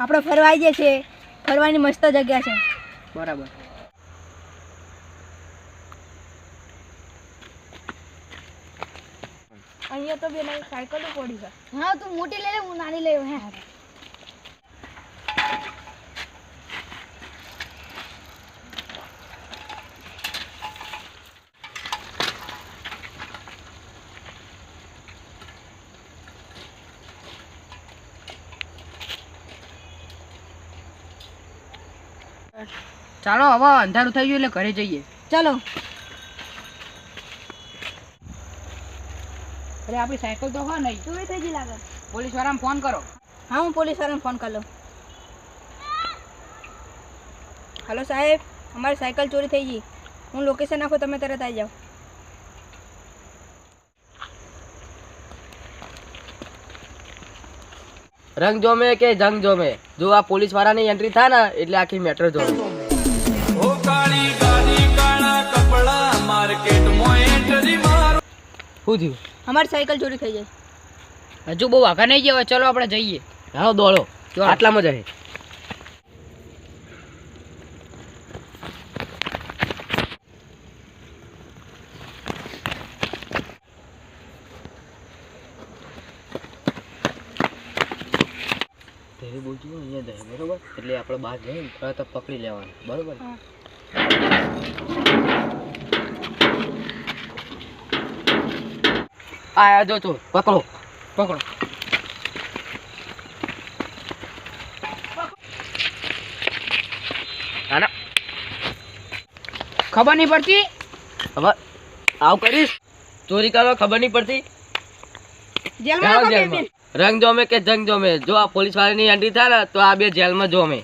આપણે ફરવા આવીએ છીએ. ફરવાની મસ્ત જગ્યા છે. બરાબર. અહીંયા તો બે સાયકલો પડી છે. હા તું મોટી લઈ લે હું નાની લઈ હે. ચાલો હવે અંધારું થઈ ગયું એટલે ઘરે જઈએ. ચાલો. અરે આપણી સાયકલ તો હોય નહીં ચોરી થઈ ગઈ લાગે. પોલીસ વાળાને ફોન કરો. હા હું પોલીસ વાળાને ફોન કરી. લઉં હલો સાહેબ અમારી સાયકલ ચોરી થઈ ગઈ. હું લોકેશન નાખું તમે તરત આવી જાઓ. રંગ જોમે કે જંગ જોમે? જો આ પોલીસ વાળાની એન્ટ્રી થાય ને એટલે આખી મેટર જોમે. ઓ કાળી ગાડી કાળા કપડા માર્કેટમાં એન્ટ્રી મારો શું થયું? અમારી સાયકલ ચોરી થઈ જાય. હજુ બહુ આગળ નહીં જવાય ચલો આપણે જઈએ. હા દોડો. આટલામાં જ ધીરે હોય અહીંયા જાય બરાબર? એટલે આપણે બહાર જઈને તરત પકડી લેવાનું બરાબર? હા. જો તું પકડો પકડો. ખબર નહીં પડતી? હવે આવ કરીશ. ચોરી કરવા ખબર નહીં પડતી? જેલમાં રંગ જોમે કે જંગ જોમે? જો આ પોલીસ વાળાની એન્ટ્રી થાય ને, તો આ બે જેલમાં જોમે.